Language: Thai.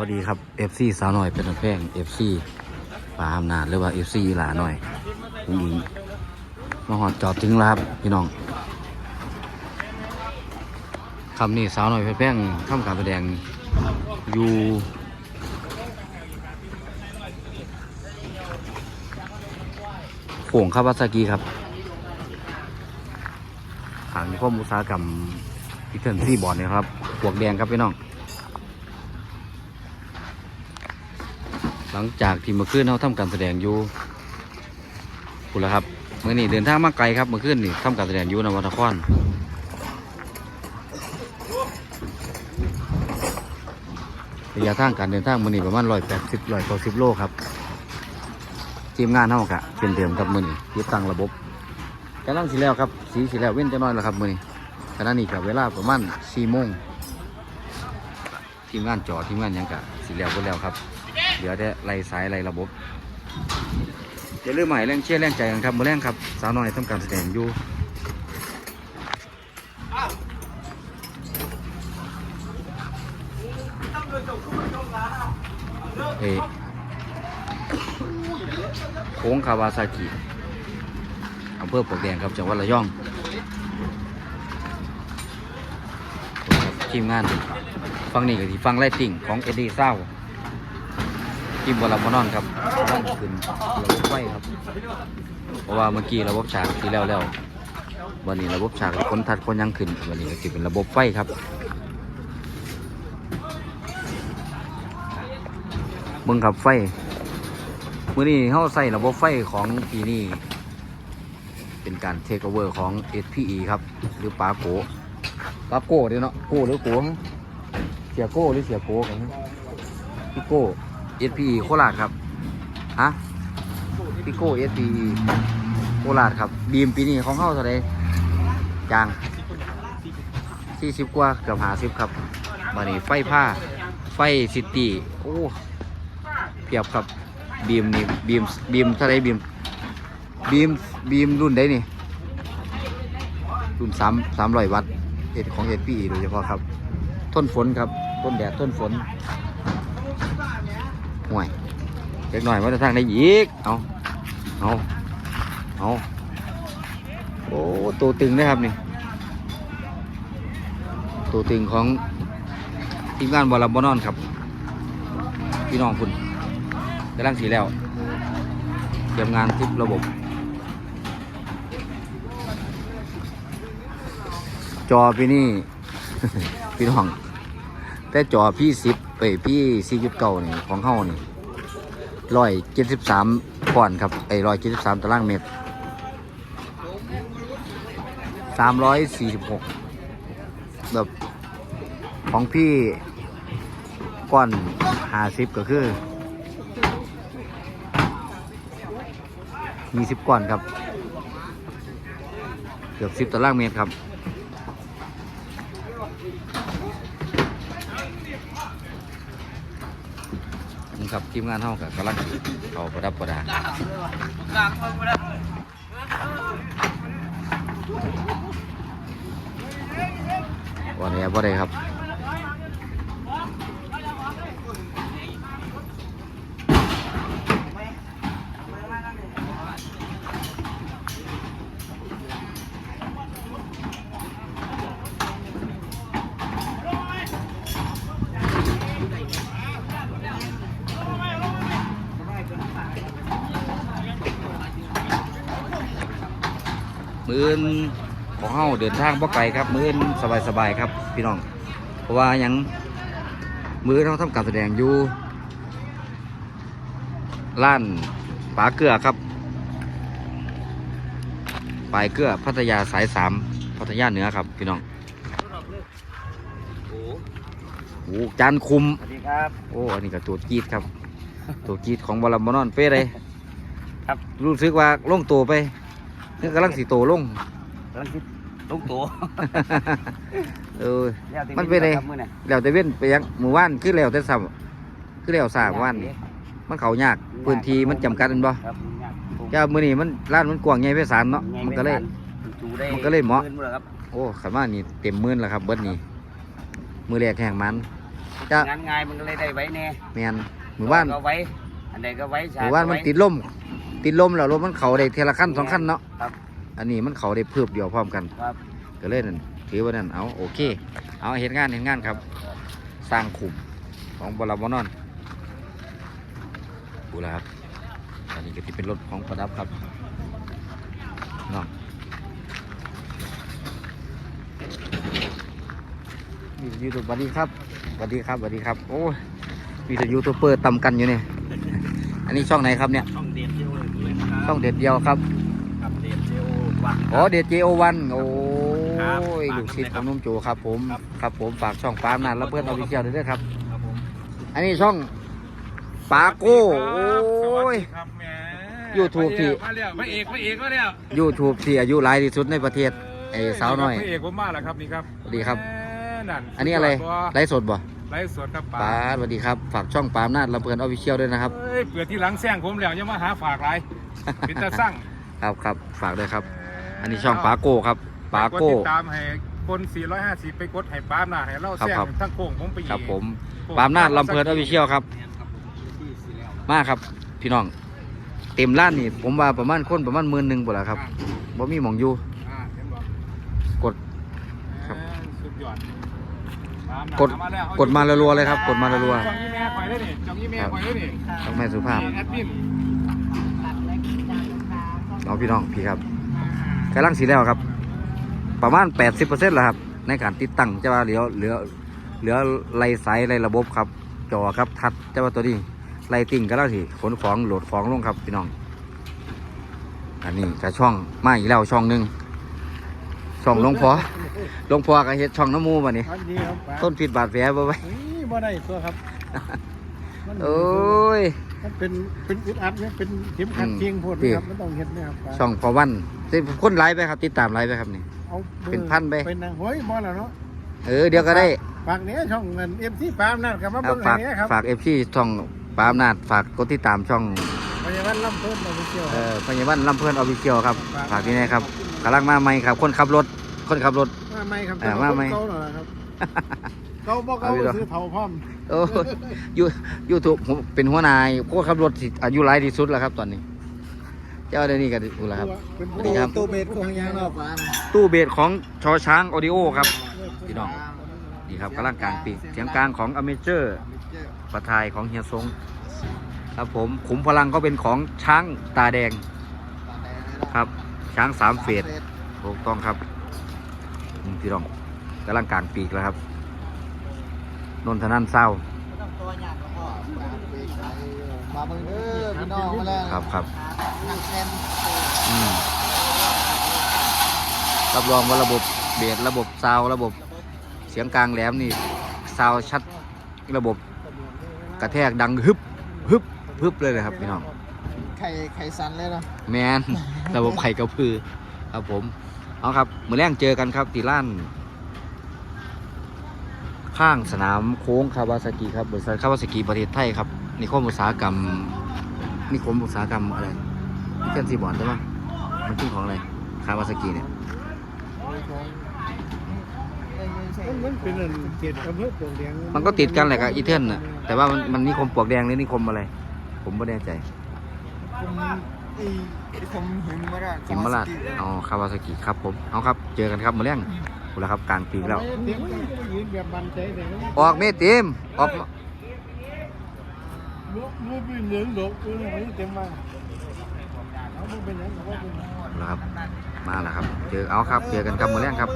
วัสดีครับ FC สาวหน่อยเป็นแป้ง FC ปลาอำนาจหรือว่า FC หลาหน่อยผู้หญิงมาหอดจอดถึงแล้วครับพี่น้องคำนี้สาวหน่อยเป็นแป้งทำการแสดงอยู่โข่งคาวาซากิครับทางนิคมอุตสาหกรรมพิเทนซี่บอร์ดนี่ยครับปวกแดงครับพี่น้อง หลังจากที่เมื่อคืนเขาทำการแสดงอยู่คุณละครับเมื่อนี้เดินทางมาไกลครับเมื่อคืนนี่ทำการแสดงอยู่นวัตครระยะทางการเดินทางมื่อนี้ประมาณร้อยแปดสิบร้อยเก้าสิบโลครับทีมงานเท่ากะเป็นเดิมครับมื่อนี้ยึดตั้งระบบกำลังสีแล้วครับสีสีแล้วเว้นจะน้อยแล้วครับมื่อนี้ขณะนี้กับเวลาประมาณสี่โมงทีมงานจอทีมงานยังกะสีแล้วก็แล้วครับ เดี๋ยวได้ไล่สายไล่ระบบอย่าลืมใหม่แรงเชียร์แรงใจกันครับมือแรงครับสาวน้อยทำการแสดงอยู่เอโค้งคาวาซากิอำเภอปลวกแดงครับจังหวัดระยองทีมงาน ฟังนี่ก็ที่ฟังไลตติ้งของเอ็ดดี้เศร้า ทีมบอลลับบอนอนครับนั่นขึ้นระบบไฟครับ เพราะว่าเมื่อกี้ระบบฉากที่แล้วแล้ววันนี้ระบบฉากคนทัดคนยังขึ้นวันนี้ก็จะเป็นระบบไฟครับเบิ่งครับไฟมื่อนี้เขาใส่ระบบไฟของปีนี้เป็นการเทคโอเวอร์ของ SPE ครับ หรือปาโกปาโก้เดี๋ยวเนาะโก้หรือโกฮะเสียโก้หรือเสียโกกันนะพี่โก้ SPE โคราชครับ ฮะพิโก้ SPE โคราชครับ บีมปีนี้ของเข้าเท่าไรจาง40กว่าเกือบ50ครับมานี่ไฟผ้า ไฟซิตี้ โอ้ เพียบครับ บีมนี่ บีม บีมเท่าไรบีม บีม บีมรุ่นใดนี่ รุ่น3 300วัตต์เอ็ดของ SPE โดยเฉพาะครับ ทนฝนครับ ต้นแดด ต้นฝน ห่วยเล็กหน่อยว่าจะทางได้อีกเอาเอาเอาโอ้ตัวตึงนะครับนี่ตัวตึงของทีมงานบอลลับบอนอนครับ พี่น้องคุณกำลังสีแล้วเตรียมงานทิประบบจอพี่นี่ พี่น้อง แต่จอพี่สิบ ไปพี่สี่จุดเก้านี่ของเฮานี่ร้อยเจ็ดสิบสามก่อนครับไอ้ร้อยเจ็ดสิบสามตารางเมตรสามร้อยสี่สิบหกแบบของพี่ก้อนห้าสิบก็คือมีสิบก้อนครับ เกือบสิบตารางเมตรครับ นี่ครับทีมงานเท่ากับกำลังเขาประดับประดาวันนี้บ่ได้ครับ มืออื่นของเฮาเดินทางบ่ไกลครับ มืออื่นสบายๆครับ พี่น้อง เพราะว่าหยังมืออนเราทำการแสดงอยู่ร้านปาเกลือครับปลายเกลือพัทยาสายสามพัทยาเหนือครับพี่น้องโอ้จานคุมสวัสดีครับโอ้อันนี้ก็ตัวกรีดครับ ตัวกรีดของบอลลัมบอนอนเป้เลยครับ รู้สึกว่าลงตัวไป นี่กำลังสีโตลงกำลังคิลูกตัวเออ แล้วแต่มันเป็นไง มื้อน่ะแล้วแต่เว้นไปยังหมู่บ้านคือแล้วแต่ซ้ำคือแล้วสามวันนี่มันเขายากพื้นที่มันจำกัดแม่นบ่ครับยากมเจ้ามื้อนี้มันร้านมันกว้างใหญ่ไพศาลเนาะมันก็เลย จูได้มันก็เลยเหมาะ พิ่นบ่ล่ครับโอ้ขันว่านี่เต็มหมื่นแล้วครับเบิดนี่มือแรกแข่งมันจะงานง่ายมันก็เลยได้ไว้แน่แมนหมู่บ้านก็ไว้ อันใดก็ไว้หมู่บ้านมันติดล่ม ติดลมแล้วลมมันเขาได้เทละขั้นสองขั้นเนาะครับ อันนี้มันเขาได้เพิ่มเดียวพร้อมกันครับ ก็เลยนั่นถือว่านั่นเอาโอเค เอาเห็นงานเห็นงานครับ สร้างขุมของบลาบอนอนดูแลวครับอันนี้ก็ที่เป็นรถของประดับครับเน้องมียูทูบสวัสดีครับสวัสดีครับสวัสดีครับ โอ้ยมีแต่ยูทูบเบอร์ตำกันอยู่เนี่ย อันนี้ช่องไหนครับเนี่ย ช่องเด็ดเดีย ช่องเด็ดเดียวครับครับเด็ดเดียววันอ๋อเดจโอวันโอ้ครับยฝากลูกศิษย์ขด้อวยครับงนุ่มโจครับผมครับครับผมฝากช่องปาล์มนานแล้วเพื่อนเอาไปเที่ยวด้วยเด้อครับ ครับผมอันนี้ช่องปาโก้โอ้ยครับแหม YouTube ที่มาแล้วพระเอกพระเอกมาแล้วยูทูบที่อายุหลายที่สุดในประเทศไอ้สาวน้อยพระเอกผมมาแล้วครับนี่ครับสวัสดีครับแหมนั่นอันนี้อะไรสุดยดไลฟ์สดบ่ไลฟ์สดครับปาล์มสวัสดีครับ ฝากช่องปาล์มนาดลำเพลินออฟฟิเชียลด้วยนะครับเอ้ยเปิดที่หลังแซงผมแล้วอยังมาหาฝากไร เป็นตาสั่งครับครับฝากด้วยครับ อันนี้ช่องปาโก้ครับปาโก้กดติดตามให้คน450 ไปกดให้ปาล์มหน้าให้เราแซงครับทั้งโค้งผมไปอีกครับผมปาล์มนาดลำเพลินออฟฟิเชียลครับ มาครับพี่น้อง เต็มร้านนี่ผมว่าประมาณคนประมาณหมื่นหนึ่งหมดแล้วครับบ่มีหมองอยู่อ่าเห็นบ่กดครับแหมสุดยอดปาล์มหน้กดมาแล้วกดมารัวๆเลยครับ กดมารัวจองยี่แม่ข่อยได้นี่จองยี่แม่ข่อยได้นี่ๆต้องแม่สุภาพ นี่แอดมินน้องพี่น้องพี่ครับกำลังสีแล้วครับ ประมาณ 80%แล้วครับ ในการติดตั้งจะว่าเหลือเหลือเหลือไล่สายไล่ระบบครับ จอครับทัดจะว่าตัวนี้ไล่ติ่งก็แล้วสิขนของโหลดของลงครับพี่น้อง อันนี้ก็ช่องมาอีกแล้วช่องหนึ่งช่องหลวงพอหลวงพอก็เฮ็ดช่องน้ำมูมานี่อันนี้ครับป๋าต้นผิดบาดแผลบ่ไว้นี่บ่ได้ตัวครับ มันโอ้ย มันเป็นเป็นอึดอัดเนี่ยเป็นเข็มขัดอืมเคียงโพดพี่นะครับมันต้องเห็นนะครับป๋าช่องพอวันติดคนไลฟ์ไปครับติดตามไลฟ์ไปครับนี่ เอาบอร์เป็นพันไป เป็นนะเฮ้ยบ่แล้วเนาะเออเดี๋ยวก็ได้ฝากเนี้ยช่องเงินเอฟซีปาล์มนั่นครับมาเอาเบิ่งฝากอันเนี้ยครับฝากเอฟซีช่องปาล์มนาดฝากกดติดตามช่องพยาบาลลำเพิ่นเราไปเที่ยว เอ่อพยาบาลลำเพลินออฟฟิเชียลครับฝากที่นี่ครับกำลังมาใหม่ครับ คนขับรถคนขับรถ มาไหมครับเออมาไหม เก่าหน่อยครับ เก่าบ่เก่าเอาอีกแล้วซื้อเถาพร้อมโอ้ยยูยูทูบผมเป็นหัวหนายคนขับรถที่อายุหลายที่สุดแล้วครับตอนนี้ เจ้าเดี๋ยวนี้ก็ดูแล้วครับเป็นสวัสดีครับ ตู้เบสของยางเนาะป๋าตู้เบสของชอช้างออดิโอครับพี่น้องนี่ครับกำลังกลางปีกเสียงกลางของอเมเจอร์ประทายของเฮียซงครับผมขุมพลังก็เป็นของช้างตาแดงครับช้างสามเฟสถูกต้องครับอืมพี่น้องกำลังกลางปีกแล้วครับ นนทนันเศร้ามาเบิ่งเด้อพี่น้องมาแล้วครับครับนั่งแทนอืมรับรองว่าระบบเบสระบบซาวด์ระบบเสียงกลางแหลมนี่ซาวด์ชัดระบบกระแทกดังฮึบฮึบฮึบเลยนะครับพี่น้องไข่ไข่สันเลยเนาะแมนระบบไข่กระพือครับผมเอาครับมือแรงเจอกันครับตีล้าน ข้างสนามโค้งคาวาซากิครับบริษัทคาวาซากิประเทศไทยครับนิคมอุตสาหกรรมนิคมอุตสาหกรรมอะไรนี่เป็นซีบอร์ดใช่ไหมมันชื่อของอะไรคาวาซากิเนี่ยมันมันเป็นอันเขตอำเภอปลวกแดงมันก็ติดกันแหละกับอีเทนน่ะแต่ว่ามันมันนิคมปลวกแดงหรือนิคมอะไร ผมไม่แน่ใจผมไอ้ไอ้ผมเห็นมาได้หิมราชอ๋อคาวาซากิครับผมเอาครับ เจอกันครับมือแรง กูแล้วครับกลางปีกแล้วเสียงมันก็ยืนแบบบันใจแต่ว่าออกเมติมออกลูกลูกเป็นเหลืองดอกเออไว้เต็มมาเอาบ่เป็นหยังบ่เป็นหยังแล้วครับ มาแล้วครับ เจอเอาครับ เจอกันครับมือแรงครับ